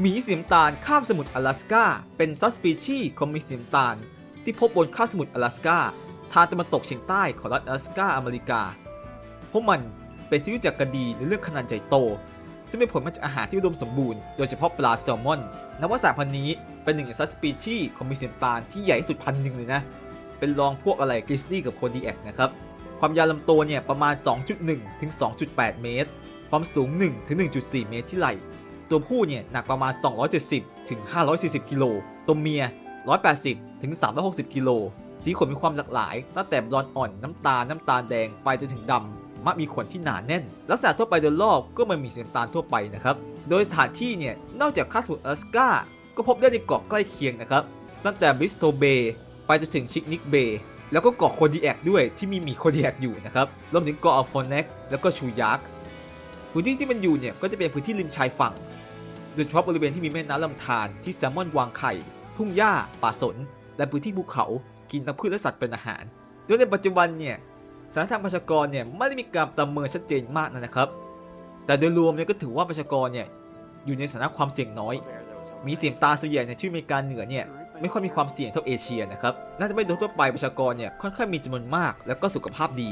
หมีสีน้ำตาลข้ามสมุทร阿拉斯กาเป็นซับสปีชีส์ของหมีสีน้ำตาล ที่พบบนคาบสมุทร阿拉斯กาทางตะวันตกเฉียงใต้ของรัฐ阿拉斯กาอเมริกา พวกมันเป็นที่รู้จักกันดีในเรื่องขนาดใหญ่โต ซึ่งเป็นผลมาจากอาหารที่อุดมสมบูรณ์โดยเฉพาะปลาแซลมอนนับว่าสายพันธุ์นี้เป็นหนึ่งในซับสปีชีส์ของหมีสีน้ำตาลที่ใหญ่ที่สุดพันธุ์หนึ่งเลยนะ เป็นรองพวกอะไรกริซลี่กับโคดีแอกนะครับ ความยาวลำตัวเนี่ยประมาณ 2.1 ถึง 2.8 เมตร ความสูง 1 ถึง 1.4 เมตรที่ไหล่ ตัวผู้เนี่ยหนักประมาณ 270 ถึง 540 กิโล ตัวเมีย 180 ถึง 360 กิโล สีขนมีความหลากหลาย ตั้งแต่บลอนด์อ่อน น้ำตาล น้ำตาลแดง ไปจนถึงดำ มักมีขนที่หนาแน่น ลักษณะทั่วไปโดยรอบก็มันมีสีน้ำตาลทั่วไปนะครับ โดยสถานที่เนี่ย นอกจากคาสมุทรอลาสกาก็พบได้ในเกาะใกล้เคียงนะครับ ตั้งแต่บริสโตเบย์ไปจนถึงชิกนิกเบย์แล้วก็เกาะโคดีแอกด้วยที่มีหมีโคดีแอกอยู่นะครับ รวมถึงเกาะอัลฟอนเน็กแล้วก็ชูยัก พื้นที่ที่มันอยู่เนี่ยก็จะเป็นพื้นที่ริมชายฝั่ง โดยเฉพาะบริเวณที่มีแม่น้ำลำธารที่แซลมอนวางไข่ ทุ่งหญ้า ป่าสน และพื้นที่ภูเขากินทั้งพืชและสัตว์เป็นอาหาร โดยในปัจจุบันเนี่ยสถานทางประชากรเนี่ยไม่ได้มีการประเมินชัดเจนมากนะครับ แต่โดยรวมเนี่ยก็ถือว่าประชากรเนี่ยอยู่ในสถานะความเสี่ยงน้อย มีเสียงตาส่วนใหญ่ในที่อเมริกาเหนือเนี่ยไม่ค่อยมีความเสี่ยงเท่าเอเชียนะครับ น่าจะไม่โดยทั่วไปประชากรเนี่ยค่อนข้างมีจำนวนมาก แล้วก็สุขภาพดี